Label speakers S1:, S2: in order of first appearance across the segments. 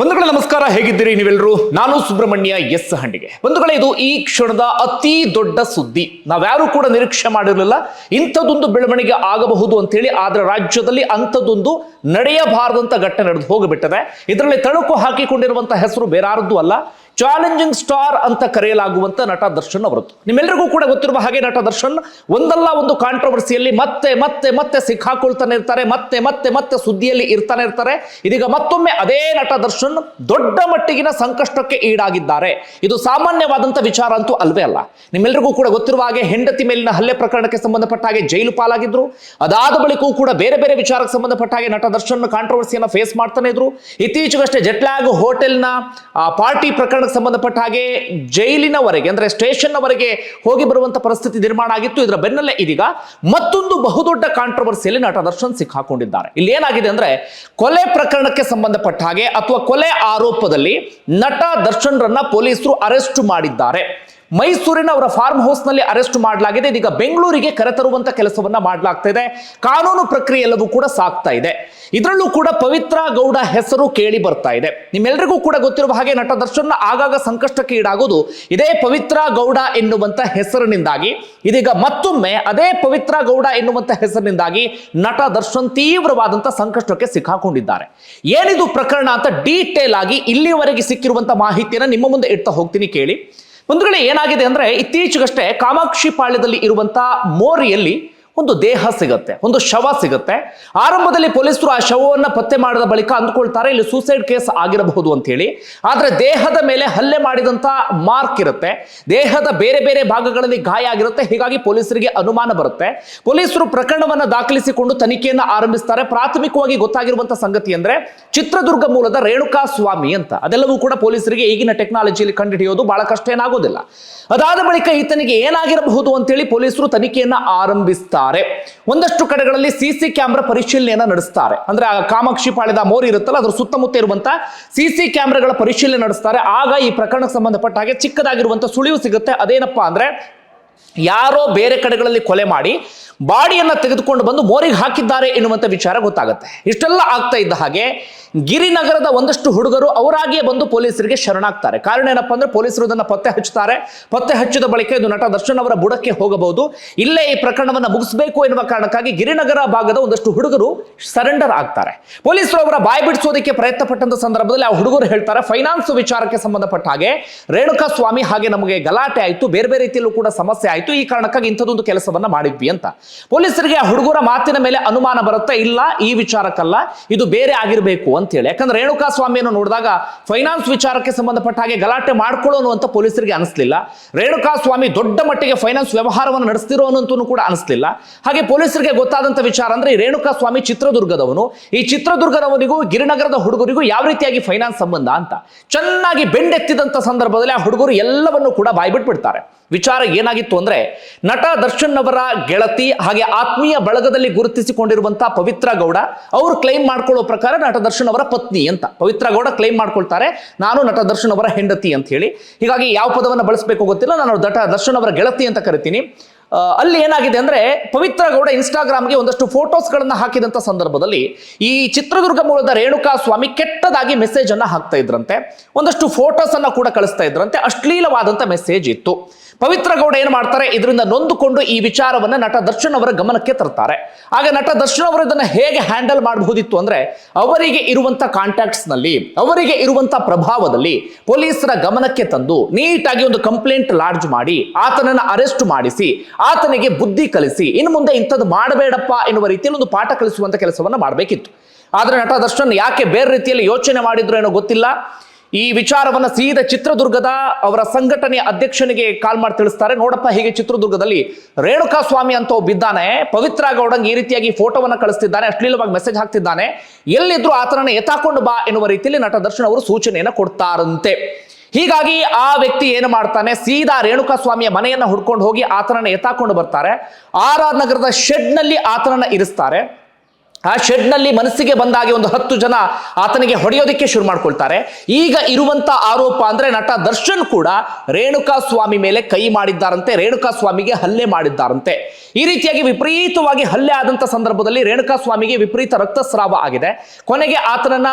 S1: ಬಂಧುಗಳೇ, ನಮಸ್ಕಾರ. ಹೇಗಿದ್ದೀರಿ ನೀವೆಲ್ಲರೂ ನಾನು ಸುಬ್ರಹ್ಮಣ್ಯ ಎಸ್ ಹಂಡಿಗೆ ಬಂಧುಗಳೇ, ಇದು ಈ ಕ್ಷಣದ ಅತಿ ದೊಡ್ಡ ಸುದ್ದಿ. ನಾವ್ಯಾರೂ ಕೂಡ ನಿರೀಕ್ಷೆ ಮಾಡಿರಲಿಲ್ಲ. ಇಂಥದ್ದೊಂದು ಬೆಳವಣಿಗೆ ಆಗಬಹುದು ಅಂತೇಳಿ ಆದ್ರೆ ರಾಜ್ಯದಲ್ಲಿ ಅಂಥದ್ದೊಂದು ನಡೆಯಬಾರದಂತ ಘಟನೆ ನಡೆದು ಹೋಗಿಬಿಟ್ಟದೆ. ಇದರಲ್ಲಿ ತಳುಕು ಹಾಕಿಕೊಂಡಿರುವಂತಹ ಹೆಸರು ಬೇರಾರದ್ದು ಅಲ್ಲ. ಚಾಲೆಂಜಿಂಗ್ ಸ್ಟಾರ್ ಅಂತ ಕರೆಯಲಾಗುವಂತ ನಟ ದರ್ಶನ್ ಅವರದ್ದು ನಿಮ್ಮೆಲ್ಲರಿಗೂ ಕೂಡ ಗೊತ್ತಿರುವ ಹಾಗೆ ನಟ ದರ್ಶನ್, ಒಂದಲ್ಲ ಒಂದು ಕಾಂಟ್ರವರ್ಸಿಯಲ್ಲಿ ಮತ್ತೆ ಮತ್ತೆ ಮತ್ತೆ ಸಿಕ್ಕಾಕೊಳ್ತಾನೆ ಇರ್ತಾರೆ, ಮತ್ತೆ ಮತ್ತೆ ಮತ್ತೆ ಸುದ್ದಿಯಲ್ಲಿ ಇರ್ತಾನೆ ಇರ್ತಾರೆ. ಇದೀಗ ಮತ್ತೊಮ್ಮೆ ಅದೇ ನಟ ದರ್ಶನ್ ದೊಡ್ಡ ಮಟ್ಟಿಗಿನ ಸಂಕಷ್ಟಕ್ಕೆ ಈಡಾಗಿದ್ದಾರೆ. ಇದು ಸಾಮಾನ್ಯವಾದಂತ ವಿಚಾರ ಅಂತೂ ಅಲ್ವೇ ಅಲ್ಲ. ನಿಮ್ಮೆಲ್ಲರಿಗೂ ಕೂಡ ಗೊತ್ತಿರುವ ಹಾಗೆ ಹೆಂಡತಿ ಮೇಲಿನ ಹಲ್ಲೆ ಪ್ರಕರಣಕ್ಕೆ ಸಂಬಂಧಪಟ್ಟ ಹಾಗೆ ಜೈಲು ಪಾಲಾಗಿದ್ರು. ಅದಾದ ಬಳಿಕೂ ಕೂಡ ಬೇರೆ ಬೇರೆ ವಿಚಾರಕ್ಕೆ ಸಂಬಂಧಪಟ್ಟ ಹಾಗೆ ನಟ ದರ್ಶನ್ ಕಾಂಟ್ರವರ್ಸಿಯನ್ನ ಫೇಸ್ ಮಾಡ್ತಾನೆ ಇದ್ರು. ಇತ್ತೀಚೆಗಷ್ಟೇ ಜೆಟ್ಲಾಗ್ ಹೋಟೆಲ್ನ ಪಾರ್ಟಿ ಪ್ರಕರಣಕ್ಕೆ ಸಂಬಂಧಪಟ್ಟ ಹಾಗೆ ಜೈಲಿನವರೆಗೆ, ಅಂದ್ರೆ ಸ್ಟೇಷನ್ನವರೆಗೆ ಹೋಗಿ ಬರುವಂತ ಪರಿಸ್ಥಿತಿ ನಿರ್ಮಾಣ ಆಗಿತ್ತು. ಇದರ ಬೆನ್ನಲ್ಲೇ ಇದೀಗ ಮತ್ತೊಂದು ಬಹುದೊಡ್ಡ ಕಾಂಟ್ರವರ್ಸಿಯಲ್ಲಿ ನಟ ದರ್ಶನ್ ಸಿಕ್ಕಾಕೊಂಡಿದ್ದಾರೆ ಇಲ್ಲಿ ಏನಾಗಿದೆ ಅಂದ್ರೆ, ಕೊಲೆ ಪ್ರಕರಣಕ್ಕೆ ಸಂಬಂಧಪಟ್ಟ ಹಾಗೆ, ಅಥವಾ ಕೊಲೆ ಆರೋಪದಲ್ಲಿ ನಟ ದರ್ಶನ್ ರನ್ನ ಪೊಲೀಸರು ಅರೆಸ್ಟ್ ಮಾಡಿದ್ದಾರೆ. ಮೈಸೂರಿನ ಅವರ ಫಾರ್ಮ್ ಹೌಸ್ನಲ್ಲಿ ಅರೆಸ್ಟ್ ಮಾಡಲಾಗಿದೆ. ಇದೀಗ ಬೆಂಗಳೂರಿಗೆ ಕರೆತರುವಂತ ಕೆಲಸವನ್ನ ಮಾಡಲಾಗ್ತಾ ಇದೆ ಕಾನೂನು ಪ್ರಕ್ರಿಯೆ ಎಲ್ಲವೂ ಕೂಡ ಸಾಕ್ತಾ ಇದೆ. ಇದರಲ್ಲೂ ಕೂಡ ಪವಿತ್ರ ಗೌಡ ಹೆಸರು ಕೇಳಿ ಬರ್ತಾ ಇದೆ. ನಿಮ್ಮೆಲ್ಲರಿಗೂ ಕೂಡ ಗೊತ್ತಿರುವ ಹಾಗೆ ನಟ ದರ್ಶನ್ ಆಗಾಗ ಸಂಕಷ್ಟಕ್ಕೆ ಈಡಾಗೋದು ಇದೇ ಪವಿತ್ರ ಗೌಡ ಎನ್ನುವಂತ ಹೆಸರಿನಿಂದಾಗಿ. ಇದೀಗ ಮತ್ತೊಮ್ಮೆ ಅದೇ ಪವಿತ್ರ ಗೌಡ ಎನ್ನುವಂತ ಹೆಸರಿನಿಂದಾಗಿ ನಟ ದರ್ಶನ್ ತೀವ್ರವಾದಂತ ಸಂಕಷ್ಟಕ್ಕೆ ಸಿಕ್ಕಾಕೊಂಡಿದ್ದಾರೆ. ಏನಿದು ಪ್ರಕರಣ ಅಂತ ಡೀಟೇಲ್ ಆಗಿ ಇಲ್ಲಿಯವರೆಗೆ ಸಿಕ್ಕಿರುವಂತ ಮಾಹಿತಿಯನ್ನು ನಿಮ್ಮ ಮುಂದೆ ಇಡ್ತಾ ಹೋಗ್ತೀನಿ ಕೇಳಿ. ಒಂದುಗಳೇ ಏನಾಗಿದೆ ಅಂದ್ರೆ ಇತ್ತೀಚೆಗಷ್ಟೇ ಕಾಮಾಕ್ಷಿ ಪಾಳ್ಯದಲ್ಲಿ ಇರುವಂತಹ ಮೋರಿಯಲ್ಲಿ ಒಂದು ದೇಹ ಸಿಗುತ್ತೆ, ಒಂದು ಶವ ಸಿಗುತ್ತೆ. ಆರಂಭದಲ್ಲಿ ಪೊಲೀಸರು ಆ ಶವವನ್ನ ಪತ್ತೆ ಮಾಡಿದ ಬಳಿಕ ಅಂದ್ಕೊಳ್ತಾರೆ ಇಲ್ಲಿ ಸೂಸೈಡ್ ಕೇಸ್ ಆಗಿರಬಹುದು ಅಂತ ಹೇಳಿ ಆದ್ರೆ ದೇಹದ ಮೇಲೆ ಹಲ್ಲೆ ಮಾಡಿದಂತ ಮಾರ್ಕ್ ಇರುತ್ತೆ. ದೇಹದ ಬೇರೆ ಬೇರೆ ಭಾಗಗಳಲ್ಲಿ ಗಾಯ ಆಗಿರುತ್ತೆ, ಹೀಗಾಗಿ ಪೊಲೀಸರಿಗೆ ಅನುಮಾನ ಬರುತ್ತೆ. ಪೊಲೀಸರು ಪ್ರಕರಣವನ್ನು ದಾಖಲಿಸಿಕೊಂಡು ತನಿಖೆಯನ್ನು ಆರಂಭಿಸ್ತಾರೆ. ಪ್ರಾಥಮಿಕವಾಗಿ ಗೊತ್ತಾಗಿರುವಂತ ಸಂಗತಿ ಅಂದ್ರೆ ಚಿತ್ರದುರ್ಗ ಮೂಲದ ರೇಣುಕಾ ಸ್ವಾಮಿ ಅಂತ. ಅದೆಲ್ಲವೂ ಕೂಡ ಪೊಲೀಸರಿಗೆ ಈಗಿನ ಟೆಕ್ನಾಲಜಿಯಲ್ಲಿ ಕಂಡುಹಿಡಿಯೋದು ಬಹಳ ಕಷ್ಟ ಏನಾಗೋದಿಲ್ಲ. ಅದಾದ ಬಳಿಕ ಈತನಿಗೆ ಏನಾಗಿರಬಹುದು ಅಂತೇಳಿ ಪೊಲೀಸರು ತನಿಖೆಯನ್ನು ಆರಂಭಿಸ್ತಾರೆ ಒಂದಷ್ಟು ಕಡೆಗಳಲ್ಲಿ ಸಿಸಿ ಕ್ಯಾಮ್ರಾ ಪರಿಶೀಲನೆಯನ್ನ ನಡೆಸ್ತಾರೆ. ಅಂದ್ರೆ ಆ ಕಾಮಾಕ್ಷಿ ಪಾಳ್ಯದ ಮೋರಿ ಇರುತ್ತಲ್ಲ, ಅದರ ಸುತ್ತಮುತ್ತ ಇರುವಂತಹ ಸಿಸಿ ಕ್ಯಾಮ್ರಾಗಳ ಪರಿಶೀಲನೆ ನಡೆಸ್ತಾರೆ. ಆಗ ಈ ಪ್ರಕರಣಕ್ಕೆ ಸಂಬಂಧಪಟ್ಟ ಹಾಗೆ ಚಿಕ್ಕದಾಗಿರುವಂತಹ ಸುಳಿವು ಸಿಗುತ್ತೆ. ಅದೇನಪ್ಪಾ ಅಂದ್ರೆ, ಯಾರೋ ಬೇರೆ ಕಡೆಗಳಲ್ಲಿ ಕೊಲೆ ಮಾಡಿ ಬಾಡಿಯನ್ನ ತೆಗೆದುಕೊಂಡು ಬಂದು ಮೋರಿಗೆ ಹಾಕಿದ್ದಾರೆ ಎನ್ನುವಂಥ ವಿಚಾರ ಗೊತ್ತಾಗುತ್ತೆ. ಇಷ್ಟೆಲ್ಲ ಆಗ್ತಾ ಇದ್ದ ಹಾಗೆ ಗಿರಿನಗರದ ಒಂದಷ್ಟು ಹುಡುಗರು ಅವರಾಗಿಯೇ ಬಂದು ಪೊಲೀಸರಿಗೆ ಶರಣಾಗ್ತಾರೆ. ಕಾರಣ ಏನಪ್ಪಾ ಅಂದ್ರೆ ಪೊಲೀಸರು ಇದನ್ನು ಪತ್ತೆ ಹಚ್ಚುತ್ತಾರೆ. ಪತ್ತೆ ಹಚ್ಚಿದ ಬಳಿಕ ಇದು ನಟ ದರ್ಶನ್ ಅವರ ಬುಡಕ್ಕೆ ಹೋಗಬಹುದು. ಇಲ್ಲೇ ಈ ಪ್ರಕರಣವನ್ನು ಮುಗಿಸಬೇಕು ಎನ್ನುವ ಕಾರಣಕ್ಕಾಗಿ ಗಿರಿನಗರ ಭಾಗದ ಒಂದಷ್ಟು ಹುಡುಗರು ಸರೆಂಡರ್ ಆಗ್ತಾರೆ. ಪೊಲೀಸರು ಅವರ ಬಾಯಿ ಬಿಡಿಸೋದಕ್ಕೆ ಪ್ರಯತ್ನ ಪಟ್ಟಂತ ಸಂದರ್ಭದಲ್ಲಿ ಆ ಹುಡುಗರು ಹೇಳ್ತಾರೆ, ಫೈನಾನ್ಸ್ ವಿಚಾರಕ್ಕೆ ಸಂಬಂಧಪಟ್ಟ ಹಾಗೆ ರೇಣುಕಾ ಸ್ವಾಮಿ ಹಾಗೆ ನಮಗೆ ಗಲಾಟೆ ಆಯಿತು. ಬೇರೆ ಬೇರೆ ರೀತಿಯಲ್ಲೂ ಕೂಡ ಸಮಸ್ಯೆ ಆಯಿತು. ಈ ಕಾರಣಕ್ಕಾಗಿ ಇಂಥದ್ದೊಂದು ಕೆಲಸವನ್ನ ಮಾಡಿದ್ವಿ ಅಂತ. ಪೊಲೀಸರಿಗೆ ಹುಡುಗರ ಮಾತಿನ ಮೇಲೆ ಅನುಮಾನ ಬರುತ್ತೆ ಇಲ್ಲ? ಈ ವಿಚಾರಕ್ಕಲ್ಲ, ಇದು ಬೇರೆ ಆಗಿರಬೇಕು ಅಂತ ಹೇಳಿ ಯಾಕಂದ್ರೆ ರೇಣುಕಾ ಸ್ವಾಮಿಯನ್ನು ನೋಡಿದಾಗ ಫೈನಾನ್ಸ್ ವಿಚಾರಕ್ಕೆ ಸಂಬಂಧಪಟ್ಟ ಹಾಗೆ ಗಲಾಟೆ ಮಾಡ್ಕೊಳ್ಳೋನು ಅಂತ ಪೊಲೀಸರಿಗೆ ಅನಿಸ್ಲಿಲ್ಲ. ರೇಣುಕಾ ಸ್ವಾಮಿ ದೊಡ್ಡ ಮಟ್ಟಿಗೆ ಫೈನಾನ್ಸ್ ವ್ಯವಹಾರವನ್ನು ನಡೆಸ್ತಿರೋನಂತೂ ಕೂಡ ಅನಿಸ್ಲಿಲ್ಲ. ಹಾಗೆ ಪೊಲೀಸರಿಗೆ ಗೊತ್ತಾದಂತ ವಿಚಾರ ಅಂದ್ರೆ ಈ ರೇಣುಕಾ ಸ್ವಾಮಿ ಚಿತ್ರದುರ್ಗದವನು. ಈ ಚಿತ್ರದುರ್ಗದವನಿಗೂ, ಗಿರಿನಗರದ ಹುಡುಗರಿಗೂ ಯಾವ ರೀತಿಯಾಗಿ ಫೈನಾನ್ಸ್ ಸಂಬಂಧ ಅಂತ? ಚೆನ್ನಾಗಿ ಬೆಂಡೆತ್ತಿದಂತ ಸಂದರ್ಭದಲ್ಲಿ ಆ ಹುಡುಗರು ಎಲ್ಲವನ್ನು ಕೂಡ ಬಾಯ್ಬಿಟ್ಬಿಡ್ತಾರೆ. ವಿಚಾರ ಏನಾಗಿತ್ತು ಅಂದ್ರೆ, ನಟ ದರ್ಶನ್ ಅವರ ಗೆಳತಿ ಹಾಗೆ ಆತ್ಮೀಯ ಬಳಗದಲ್ಲಿ ಗುರುತಿಸಿಕೊಂಡಿರುವಂತಹ ಪವಿತ್ರ ಗೌಡ, ಅವರು ಕ್ಲೈಮ್ ಮಾಡ್ಕೊಳ್ಳೋ ಪ್ರಕಾರ ನಟ ದರ್ಶನ್ ಅವರ ಪತ್ನಿ ಅಂತ. ಪವಿತ್ರ ಗೌಡ ಕ್ಲೈಮ್ ಮಾಡ್ಕೊಳ್ತಾರೆ, ನಾನು ನಟ ದರ್ಶನ್ ಅವರ ಹೆಂಡತಿ ಅಂತ ಹೇಳಿ. ಹೀಗಾಗಿ ಯಾವ ಪದವನ್ನು ಬಳಸಬೇಕು ಗೊತ್ತಿಲ್ಲ, ನಾನು ನಟ ದರ್ಶನ್ ಅವರ ಗೆಳತಿ ಅಂತ ಕರಿತೀನಿ. ಅಲ್ಲಿ ಏನಾಗಿದೆ ಅಂದ್ರೆ ಪವಿತ್ರ ಗೌಡ ಇನ್ಸ್ಟಾಗ್ರಾಮ್ಗೆ ಒಂದಷ್ಟು ಫೋಟೋಸ್ಗಳನ್ನ ಹಾಕಿದಂತ ಸಂದರ್ಭದಲ್ಲಿ ಈ ಚಿತ್ರದುರ್ಗ ಮೂಲದ ರೇಣುಕಾ ಸ್ವಾಮಿ ಕೆಟ್ಟದಾಗಿ ಮೆಸೇಜ್ ಅನ್ನ ಹಾಕ್ತಾ ಇದ್ರಂತೆ. ಒಂದಷ್ಟು ಫೋಟೋಸ್ ಅನ್ನ ಕೂಡ ಕಳಿಸ್ತಾ ಇದ್ರಂತೆ. ಅಶ್ಲೀಲವಾದಂತ ಮೆಸೇಜ್ ಇತ್ತು. ಪವಿತ್ರ ಗೌಡ ಏನು ಮಾಡ್ತಾರೆ? ಇದರಿಂದ ನೊಂದುಕೊಂಡು ಈ ವಿಚಾರವನ್ನ ನಟ ದರ್ಶನ್ ಅವರ ಗಮನಕ್ಕೆ ತರ್ತಾರೆ. ಆಗ ನಟ ದರ್ಶನ್ ಅವರು ಇದನ್ನ ಹೇಗೆ ಹ್ಯಾಂಡಲ್ ಮಾಡಬಹುದಿತ್ತು ಅಂದ್ರೆ, ಅವರಿಗೆ ಇರುವಂಥ ಕಾಂಟ್ಯಾಕ್ಟ್ಸ್ನಲ್ಲಿ ಅವರಿಗೆ ಇರುವಂಥ ಪ್ರಭಾವದಲ್ಲಿ ಪೊಲೀಸರ ಗಮನಕ್ಕೆ ತಂದು ನೀಟಾಗಿ ಒಂದು ಕಂಪ್ಲೇಂಟ್ ಲಾಡ್ಜ್ ಮಾಡಿ, ಆತನನ್ನು ಅರೆಸ್ಟ್ ಮಾಡಿಸಿ, ಆತನಿಗೆ ಬುದ್ಧಿ ಕಲಿಸಿ ಇನ್ನು ಮುಂದೆ ಇಂಥದ್ದು ಮಾಡಬೇಡಪ್ಪ ಎನ್ನುವ ರೀತಿಯಲ್ಲಿ ಒಂದು ಪಾಠ ಕಲಿಸುವಂತ ಕೆಲಸವನ್ನ ಮಾಡಬೇಕಿತ್ತು. ಆದರೆ ನಟ ದರ್ಶನ್ ಯಾಕೆ ಬೇರೆ ರೀತಿಯಲ್ಲಿ ಯೋಚನೆ ಮಾಡಿದ್ರು ಏನೋ ಗೊತ್ತಿಲ್ಲ. ಈ ವಿಚಾರವನ್ನ ಸೀದ ಚಿತ್ರದುರ್ಗದ ಅವರ ಸಂಘಟನೆಯ ಅಧ್ಯಕ್ಷನಿಗೆ ಕಾಲ್ ಮಾಡಿ ತಿಳಿಸ್ತಾರೆ. ನೋಡಪ್ಪ, ಹೀಗೆ ಚಿತ್ರದುರ್ಗದಲ್ಲಿ ರೇಣುಕಾ ಸ್ವಾಮಿ ಅಂತ ಒಬ್ಬಿದ್ದಾನೆ ಪವಿತ್ರ ಗೌಡಂಗ್ ಈ ರೀತಿಯಾಗಿ ಫೋಟೋವನ್ನ ಕಳಿಸ್ತಿದ್ದಾನೆ. ಅಶ್ಲೀಲವಾಗಿ ಮೆಸೇಜ್ ಹಾಕ್ತಿದ್ದಾನೆ. ಎಲ್ಲಿದ್ರು ಆತನನ್ನ ಎತ್ತಾಕೊಂಡು ಬಾ ಎನ್ನುವ ರೀತಿಯಲ್ಲಿ ನಟ ದರ್ಶನ್ ಅವರು ಸೂಚನೆಯನ್ನ ಕೊಡ್ತಾರಂತೆ. ಹೀಗಾಗಿ ಆ ವ್ಯಕ್ತಿ ಏನು ಮಾಡ್ತಾನೆ? ಸೀದಾ ರೇಣುಕಾ ಸ್ವಾಮಿಯ ಮನೆಯನ್ನ ಹುಡ್ಕೊಂಡು ಹೋಗಿ ಆತನನ್ನ ಎತ್ತಾಕೊಂಡು ಬರ್ತಾರೆ. ಆರ್ ಆರ್ ನಗರದ ಶೆಡ್ನಲ್ಲಿ ಆತನನ್ನ ಇರಿಸ್ತಾರೆ. ಆ ಶೆಡ್ನಲ್ಲಿ ಮನಸ್ಸಿಗೆ ಬಂದಾಗೆ ಒಂದು ಹತ್ತು ಜನ ಆತನಿಗೆ ಹೊಡೆಯೋದಕ್ಕೆ ಶುರು ಮಾಡ್ಕೊಳ್ತಾರೆ. ಈಗ ಇರುವಂತ ಆರೋಪ ಅಂದ್ರೆ ನಟ ದರ್ಶನ್ ಕೂಡ ರೇಣುಕಾ ಸ್ವಾಮಿ ಮೇಲೆ ಕೈ ಮಾಡಿದ್ದಾರಂತೆ ರೇಣುಕಾ ಸ್ವಾಮಿಗೆ ಹಲ್ಲೆ ಮಾಡಿದ್ದಾರಂತೆ. ಈ ರೀತಿಯಾಗಿ ವಿಪರೀತವಾಗಿ ಹಲ್ಲೆ ಆದಂತ ಸಂದರ್ಭದಲ್ಲಿ ರೇಣುಕಾ ಸ್ವಾಮಿಗೆ ವಿಪರೀತ ರಕ್ತಸ್ರಾವ ಆಗಿದೆ. ಕೊನೆಗೆ ಆತನನ್ನ,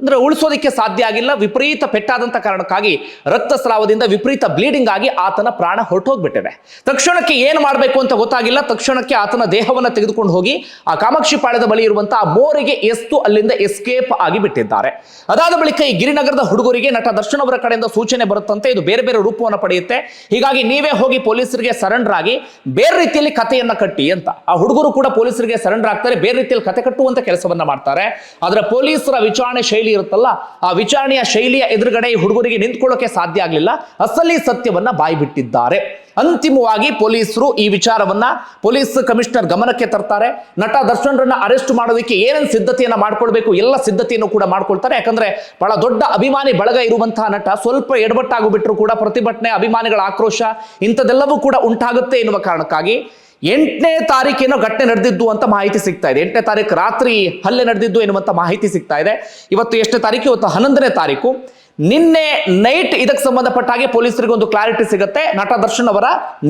S1: ಅಂದ್ರೆ ಉಳಿಸೋದಕ್ಕೆ ಸಾಧ್ಯ ಆಗಿಲ್ಲ. ವಿಪರೀತ ಪೆಟ್ಟಾದಂತ ಕಾರಣಕ್ಕಾಗಿ ರಕ್ತಸ್ರಾವದಿಂದ ವಿಪರೀತ ಬ್ಲೀಡಿಂಗ್ ಆಗಿ ಆತನ ಪ್ರಾಣ ಹೊರಟೋಗ್ಬಿಟ್ಟಿದೆ. ತಕ್ಷಣಕ್ಕೆ ಏನ್ ಮಾಡಬೇಕು ಅಂತ ಗೊತ್ತಾಗಿಲ್ಲ. ತಕ್ಷಣಕ್ಕೆ ಆತನ ದೇಹವನ್ನ ತೆಗೆದುಕೊಂಡು ಹೋಗಿ ಆ ಕಾಮಾಕ್ಷಿ ಪಾಳ್ಯದ ಬಳಿ ಇರುವಂತಹ ಮೋರಿಗೆ ಎಸ್ತು ಅಲ್ಲಿಂದ ಎಸ್ಕೇಪ್ ಆಗಿ ಬಿಟ್ಟಿದ್ದಾರೆ. ಅದಾದ ಬಳಿಕ ಈ ಗಿರಿನಗರದ ಹುಡುಗರಿಗೆ ನಟ ದರ್ಶನ್ ಅವರ ಕಡೆಯಿಂದ ಸೂಚನೆ ಬರುತ್ತಂತೆ. ಇದು ಬೇರೆ ಬೇರೆ ರೂಪವನ್ನು ಪಡೆಯುತ್ತೆ. ಹೀಗಾಗಿ ನೀವೇ ಹೋಗಿ ಪೊಲೀಸರಿಗೆ ಸರೆಂಡರ್ ಆಗಿ ಬೇರೆ ರೀತಿಯಲ್ಲಿ ಕಥೆಯನ್ನ ಕಟ್ಟಿ ಅಂತ. ಆ ಹುಡುಗರು ಕೂಡ ಪೊಲೀಸರಿಗೆ ಸರೆಂಡರ್ ಆಗ್ತಾರೆ, ಬೇರೆ ರೀತಿಯಲ್ಲಿ ಕತೆ ಕಟ್ಟುವಂತ ಕೆಲಸವನ್ನ ಮಾಡ್ತಾರೆ. ಆದ್ರೆ ಪೊಲೀಸರ ವಿಚಾರಣೆ ಶೈಲಿ ಇರುತ್ತಲ್ಲ, ಆ ವಿಚಾರಣೆಯ ಶೈಲಿಯ ಎದುರುಗಡೆ ಈ ಹುಡುಗರಿಗೆ ನಿಂತ್ಕೊಳ್ಳೋಕೆ ಸಾಧ್ಯ ಆಗಲಿಲ್ಲ. ಅಸಲಿ ಸತ್ಯವನ್ನ ಬಾಯಿ ಬಿಟ್ಟಿದ್ದಾರೆ ಅಂತಿಮವಾಗಿ ಪೊಲೀಸರು ಈ ವಿಚಾರವನ್ನ ಪೊಲೀಸ್ ಕಮಿಷನರ್ ಗಮನಕ್ಕೆ ತರ್ತಾರೆ. ನಟ ದರ್ಶನ್ರನ್ನ ಅರೆಸ್ಟ್ ಮಾಡೋದಕ್ಕೆ ಏನೇನು ಸಿದ್ಧತೆಯನ್ನ ಮಾಡ್ಕೊಳ್ಬೇಕು, ಎಲ್ಲ ಸಿದ್ಧತೆಯನ್ನು ಕೂಡ ಮಾಡ್ಕೊಳ್ತಾರೆ. ಯಾಕಂದ್ರೆ ಬಹಳ ದೊಡ್ಡ ಅಭಿಮಾನಿ ಬಳಗ ಇರುವಂತಹ ನಟ ಸ್ವಲ್ಪ ಎಡಬಟ್ಟಾಗಿಬಿಟ್ರು ಕೂಡ ಪ್ರತಿಭಟನೆ, ಅಭಿಮಾನಿಗಳ ಆಕ್ರೋಶ ಇಂಥದೆಲ್ಲವೂ ಕೂಡ ಉಂಟಾಗುತ್ತೆ ಎನ್ನುವ ಕಾರಣಕ್ಕಾಗಿ. ಎಂಟನೇ ತಾರೀಕೇನೋ ಘಟನೆ ನಡೆದಿದ್ದು ಅಂತ ಮಾಹಿತಿ ಸಿಗ್ತಾ ಇದೆ. ಎಂಟನೇ ತಾರೀಕು ರಾತ್ರಿ ಹಲ್ಲೆ ನಡೆದಿದ್ದು ಎನ್ನುವಂಥ ಮಾಹಿತಿ ಸಿಗ್ತಾ ಇದೆ. ಇವತ್ತು ಎಷ್ಟನೇ ತಾರೀಕು? ಇವತ್ತು ಹನ್ನೊಂದನೇ ತಾರೀಕು. ನಿನ್ನೆ ನೈಟ್ ಇದಕ್ಕೆ ಸಂಬಂಧಪಟ್ಟ ಹಾಗೆ ಪೊಲೀಸರಿಗೆ ಒಂದು ಕ್ಲಾರಿಟಿ ಸಿಗುತ್ತೆ. ನಟ ದರ್ಶನ್ ಅವರ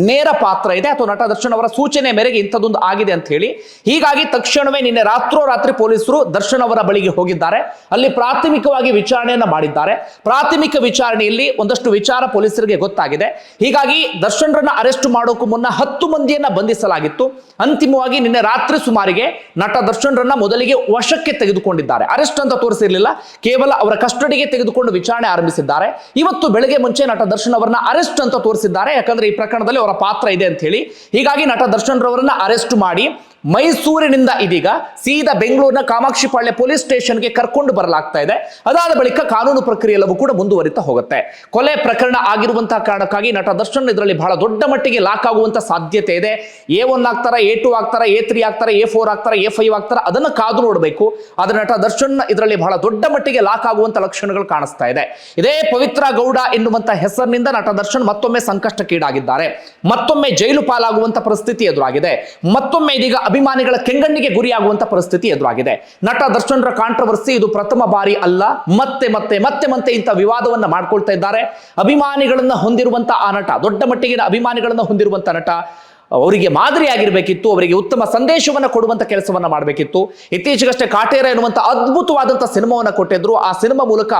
S1: ನೇರ ಪಾತ್ರ ಇದೆ ಅಥವಾ ನಟ ದರ್ಶನ್ ಅವರ ಸೂಚನೆ ಮೇರೆಗೆ ಇಂಥದ್ದೊಂದು ಆಗಿದೆ ಅಂತ ಹೇಳಿ. ಹೀಗಾಗಿ ತಕ್ಷಣವೇ ನಿನ್ನೆ ರಾತ್ರೋರಾತ್ರಿ ಪೊಲೀಸರು ದರ್ಶನ್ ಅವರ ಬಳಿಗೆ ಹೋಗಿದ್ದಾರೆ. ಅಲ್ಲಿ ಪ್ರಾಥಮಿಕವಾಗಿ ವಿಚಾರಣೆಯನ್ನ ಮಾಡಿದ್ದಾರೆ. ಪ್ರಾಥಮಿಕ ವಿಚಾರಣೆಯಲ್ಲಿ ಒಂದಷ್ಟು ವಿಚಾರ ಪೊಲೀಸರಿಗೆ ಗೊತ್ತಾಗಿದೆ. ಹೀಗಾಗಿ ದರ್ಶನ್ರನ್ನ ಅರೆಸ್ಟ್ ಮಾಡೋಕ್ಕೂ ಮುನ್ನ ಹತ್ತು ಮಂದಿಯನ್ನ ಬಂಧಿಸಲಾಗಿತ್ತು. ಅಂತಿಮವಾಗಿ ನಿನ್ನೆ ರಾತ್ರಿ ಸುಮಾರಿಗೆ ನಟ ದರ್ಶನ್ರನ್ನ ಮೊದಲಿಗೆ ವಶಕ್ಕೆ ತೆಗೆದುಕೊಂಡಿದ್ದಾರೆ. ಅರೆಸ್ಟ್ ಅಂತ ತೋರಿಸಿರ್ಲಿಲ್ಲ. ಕೇವಲ ಅವರ ಕಸ್ಟಡಿಗೆ ತೆಗೆದುಕೊಂಡು ವಿಚಾರಣೆ ಆರಂಭಿಸಿದ್ದಾರೆ. ಇವತ್ತು ಬೆಳಗ್ಗೆ ಮುಂಚೆ ನಟ ದರ್ಶನ್ ಅವರನ್ನ ಅರೆಸ್ಟ್ ಅಂತ ತೋರಿಸಿದ್ದಾರೆ. ಯಾಕಂದ್ರೆ ಈ ಪ್ರಕರಣದಲ್ಲಿ ಅವರ ಪಾತ್ರ ಇದೆ ಅಂತ ಹೇಳಿ. ಹೀಗಾಗಿ ನಟ ದರ್ಶನ್ ರವರನ್ನ ಅರೆಸ್ಟ್ ಮಾಡಿ ಮೈಸೂರಿನಿಂದ ಇದೀಗ ಸೀದಾ ಬೆಂಗಳೂರಿನ ಕಾಮಾಕ್ಷಿಪಾಳ್ಯ ಪೊಲೀಸ್ ಸ್ಟೇಷನ್ಗೆ ಕರ್ಕೊಂಡು ಬರಲಾಗ್ತಾ ಇದೆ. ಅದಾದ ಬಳಿಕ ಕಾನೂನು ಪ್ರಕ್ರಿಯೆ ಎಲ್ಲವೂ ಕೂಡ ಮುಂದುವರಿತಾ ಹೋಗುತ್ತೆ. ಕೊಲೆ ಪ್ರಕರಣ ಆಗಿರುವಂತಹ ಕಾರಣಕ್ಕಾಗಿ ನಟ ದರ್ಶನ್ ಇದರಲ್ಲಿ ಬಹಳ ದೊಡ್ಡ ಮಟ್ಟಿಗೆ ಲಾಕ್ ಆಗುವಂತ ಸಾಧ್ಯತೆ ಇದೆ. ಎ ಒನ್ ಆಗ್ತಾರ, ಎ ಟು ಆಗ್ತಾರ, ಎ ತ್ರೀ ಆಗ್ತಾರ, ಎ ಫೋರ್ ಆಗ್ತಾರ, ಎ ಫೈವ್ ಆಗ್ತಾರ ಅದನ್ನ ಕಾದು ನೋಡಬೇಕು. ಆದ್ರೆ ನಟ ದರ್ಶನ್ ಇದರಲ್ಲಿ ಬಹಳ ದೊಡ್ಡ ಮಟ್ಟಿಗೆ ಲಾಕ್ ಆಗುವಂತ ಲಕ್ಷಣಗಳು ಕಾಣಿಸ್ತಾ ಇದೆ. ಇದೇ ಪವಿತ್ರ ಗೌಡ ಎನ್ನುವಂತ ಹೆಸರಿನಿಂದ ನಟ ದರ್ಶನ್ ಮತ್ತೊಮ್ಮೆ ಸಂಕಷ್ಟಕ್ಕೀಡಾಗಿದ್ದಾರೆ. ಮತ್ತೊಮ್ಮೆ ಜೈಲು ಪಾಲಾಗುವಂತ ಪರಿಸ್ಥಿತಿ ಎದುರಾಗಿದೆ. ಮತ್ತೊಮ್ಮೆ ಇದೀಗ ಅಭಿಮಾನಿಗಳ ಕೆಂಗಣ್ಣಿಗೆ ಗುರಿಯಾಗುವಂತ ಪರಿಸ್ಥಿತಿ ಎದುರಾಗಿದೆ. ನಟ ದರ್ಶನ್ರ ಕಾಂಟ್ರವರ್ಸಿ ಇದು ಪ್ರಥಮ ಬಾರಿ ಅಲ್ಲ. ಮತ್ತೆ ಮತ್ತೆ ಮತ್ತೆ ಮತ್ತೆ ಇಂಥ ವಿವಾದವನ್ನ ಮಾಡ್ಕೊಳ್ತಾ ಇದ್ದಾರೆ. ಅಭಿಮಾನಿಗಳನ್ನ ಹೊಂದಿರುವಂತ ಆ ನಟ, ದೊಡ್ಡ ಮಟ್ಟಿಗಿನ ಅಭಿಮಾನಿಗಳನ್ನ ಹೊಂದಿರುವಂತ ನಟ ಅವರಿಗೆ ಮಾದರಿಯಾಗಿರಬೇಕಿತ್ತು, ಅವರಿಗೆ ಉತ್ತಮ ಸಂದೇಶವನ್ನು ಕೊಡುವಂತ ಕೆಲಸವನ್ನ ಮಾಡಬೇಕಿತ್ತು. ಇತ್ತೀಚೆಗಷ್ಟೇ ಕಾಟೇರ ಎನ್ನುವಂಥ ಅದ್ಭುತವಾದಂಥ ಸಿನಿಮಾವನ್ನ ಕೊಟ್ಟಿದ್ರು. ಆ ಸಿನಿಮಾ ಮೂಲಕ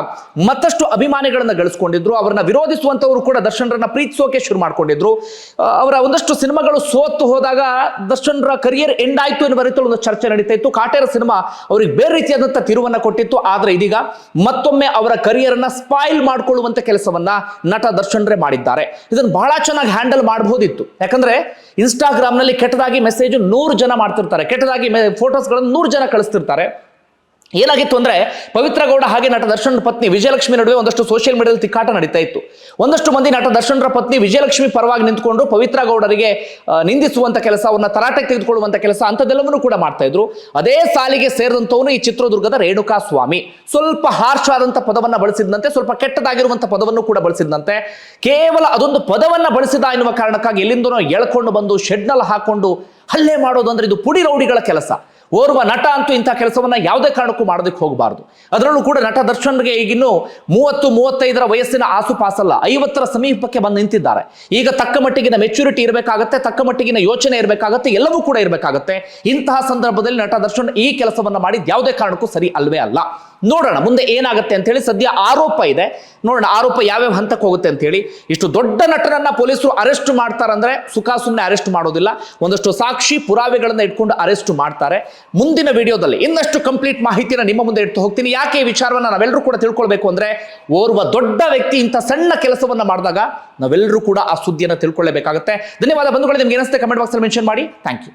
S1: ಮತ್ತಷ್ಟು ಅಭಿಮಾನಿಗಳನ್ನು ಗಳಿಸ್ಕೊಂಡಿದ್ರು. ಅವರನ್ನ ವಿರೋಧಿಸುವಂತವರು ಕೂಡ ದರ್ಶನ್ರನ್ನ ಪ್ರೀತಿಸೋಕೆ ಶುರು ಮಾಡ್ಕೊಂಡಿದ್ರು. ಅವರ ಒಂದಷ್ಟು ಸಿನಿಮಾಗಳು ಸೋತು ಹೋದಾಗ ದರ್ಶನ್ರ ಕರಿಯರ್ ಎಂಡ್ ಆಯ್ತು ಎನ್ನುವ ರೀತಿಯಲ್ಲಿ ಒಂದು ಚರ್ಚೆ ನಡೀತಾ ಇತ್ತು. ಕಾಟೇರ ಸಿನಿಮಾ ಅವರಿಗೆ ಬೇರೆ ರೀತಿಯಾದಂಥ ತಿರುವನ್ನ ಕೊಟ್ಟಿತ್ತು. ಆದರೆ ಇದೀಗ ಮತ್ತೊಮ್ಮೆ ಅವರ ಕರಿಯರ್ ಅನ್ನ ಸ್ಪಾಯಿಲ್ ಮಾಡ್ಕೊಳ್ಳುವಂತ ಕೆಲಸವನ್ನ ನಟ ದರ್ಶನ್ರೇ ಮಾಡಿದ್ದಾರೆ. ಇದನ್ನು ಬಹಳ ಚೆನ್ನಾಗಿ ಹ್ಯಾಂಡಲ್ ಮಾಡಬಹುದಿತ್ತು ಯಾಕಂದ್ರೆ ಇನ್ಸ್ಟಾಗ್ರಾಮ್ನಲ್ಲಿ ಕೆಟ್ಟದಾಗಿ ಮೆಸೇಜ್ ನೂರು ಜನ ಮಾಡ್ತಿರ್ತಾರೆ. ಕೆಟ್ಟದಾಗಿ ಫೋಟೋಸ್ಗಳನ್ನು ನೂರು ಜನ ಕಳಿಸ್ತಿರ್ತಾರೆ. ಏನಾಗಿತ್ತು ಅಂದ್ರೆ ಪವಿತ್ರ ಗೌಡ ಹಾಗೆ ನಟ ದರ್ಶನ್ ಪತ್ನಿ ವಿಜಯಲಕ್ಷ್ಮಿ ನಡುವೆ ಒಂದಷ್ಟು ಸೋಷಿಯಲ್ ಮೀಡಿಯಾದಲ್ಲಿ ತಿಕ್ಕಾಟ ನಡೀತಾ ಇತ್ತು. ಒಂದಷ್ಟು ಮಂದಿ ನಟ ದರ್ಶನ್ರ ಪತ್ನಿ ವಿಜಯಲಕ್ಷ್ಮಿ ಪರವಾಗಿ ನಿಂತ್ಕೊಂಡು ಪವಿತ್ರ ಗೌಡರಿಗೆ ನಿಂದಿಸುವಂತ ಕೆಲಸ ತರಾಟೆಗೆ ತೆಗೆದುಕೊಳ್ಳುವಂತ ಕೆಲಸ ಅಂತದೆಲ್ಲವನ್ನೂ ಕೂಡ ಮಾಡ್ತಾ ಇದ್ರು. ಅದೇ ಸಾಲಿಗೆ ಸೇರಿದಂತವನು ಈ ಚಿತ್ರದುರ್ಗದ ರೇಣುಕಾ ಸ್ವಾಮಿ ಸ್ವಲ್ಪ ಹಾರ್ಶ್ ಆದಂತ ಪದವನ್ನ ಬಳಸಿದಂತೆ ಸ್ವಲ್ಪ ಕೆಟ್ಟದಾಗಿರುವಂತ ಪದವನ್ನು ಕೂಡ ಬಳಸಿದಂತೆ ಕೇವಲ ಅದೊಂದು ಪದವನ್ನ ಬಳಸಿದ ಎನ್ನುವ ಕಾರಣಕ್ಕಾಗಿ ಎಲ್ಲಿಂದನೋ ಎಳ್ಕೊಂಡು ಬಂದು ಶೆಡ್ನಲ್ಲಿ ಹಾಕೊಂಡು ಹಲ್ಲೆ ಮಾಡೋದು ಅಂದ್ರೆ ಇದು ಪುಡಿ ರೌಡಿಗಳ ಕೆಲಸ. ಓರ್ವ ನಟ ಅಂತೂ ಇಂಥ ಕೆಲಸವನ್ನ ಯಾವುದೇ ಕಾರಣಕ್ಕೂ ಮಾಡೋದಕ್ಕೆ ಹೋಗಬಾರ್ದು. ಅದರಲ್ಲೂ ಕೂಡ ನಟ ದರ್ಶನ್ಗೆ ಈಗಿನ್ನೂ ಮೂವತ್ತು, ಮೂವತ್ತೈದರ ವಯಸ್ಸಿನ ಆಸುಪಾಸಲ್ಲ ಐವತ್ತರ ಸಮೀಪಕ್ಕೆ ಬಂದು ನಿಂತಿದ್ದಾರೆ. ಈಗ ತಕ್ಕ ಮಟ್ಟಿಗಿನ ಮೆಚುರಿಟಿ ಇರಬೇಕಾಗತ್ತೆ, ತಕ್ಕ ಮಟ್ಟಿಗಿನ ಯೋಚನೆ ಇರಬೇಕಾಗತ್ತೆ, ಎಲ್ಲವೂ ಕೂಡ ಇರಬೇಕಾಗತ್ತೆ. ಇಂತಹ ಸಂದರ್ಭದಲ್ಲಿ ನಟ ದರ್ಶನ್ ಈ ಕೆಲಸವನ್ನ ಮಾಡಿದ ಯಾವುದೇ ಕಾರಣಕ್ಕೂ ಸರಿ ಅಲ್ವೇ ಅಲ್ಲ. ನೋಡೋಣ. ಮುಂದೆ ಏನಾಗುತ್ತೆ ಅಂತ ಹೇಳಿ ಸದ್ಯ ಆರೋಪ ಇದೆ. ನೋಡೋಣ, ಆರೋಪ ಯಾವ್ಯಾವ ಹಂತಕ್ಕೆ ಹೋಗುತ್ತೆ ಅಂತ ಹೇಳಿ. ಇಷ್ಟು ದೊಡ್ಡ ನಟನನ್ನ ಪೊಲೀಸರು ಅರೆಸ್ಟ್ ಮಾಡ್ತಾರಂದ್ರೆ ಸುಖ ಸುಮ್ಮನೆ ಅರೆಸ್ಟ್ ಮಾಡೋದಿಲ್ಲ. ಒಂದಷ್ಟು ಸಾಕ್ಷಿ ಪುರಾವೆಗಳನ್ನ ಇಟ್ಕೊಂಡು ಅರೆಸ್ಟ್ ಮಾಡ್ತಾರೆ. ಮುಂದಿನ ವಿಡಿಯೋದಲ್ಲಿ ಇನ್ನಷ್ಟು ಕಂಪ್ಲೀಟ್ ಮಾಹಿತಿನ ನಿಮ್ಮ ಮುಂದೆ ಇಟ್ಟು ಹೋಗ್ತೀನಿ. ಯಾಕೆ ಈ ವಿಚಾರವನ್ನ ನಾವೆಲ್ಲರೂ ಕೂಡ ತಿಳ್ಕೊಳ್ಬೇಕು ಅಂದ್ರೆ ಓರ್ವ ದೊಡ್ಡ ವ್ಯಕ್ತಿ ಇಂಥ ಸಣ್ಣ ಕೆಲಸವನ್ನ ಮಾಡಿದಾಗ ನಾವೆಲ್ಲರೂ ಕೂಡ ಆ ಸುದ್ದಿಯನ್ನು ತಿಳ್ಕೊಳ್ಳಬೇಕಾಗುತ್ತೆ ಧನ್ಯವಾದ ಬಂಧುಗಳು, ನಿಮ್ಗೆ ಏನಿಸುತ್ತೆ ಕಮೆಂಟ್ ಬಾಕ್ಸಲ್ಲಿ ಮೆನ್ಷನ್ ಮಾಡಿ. Thank you.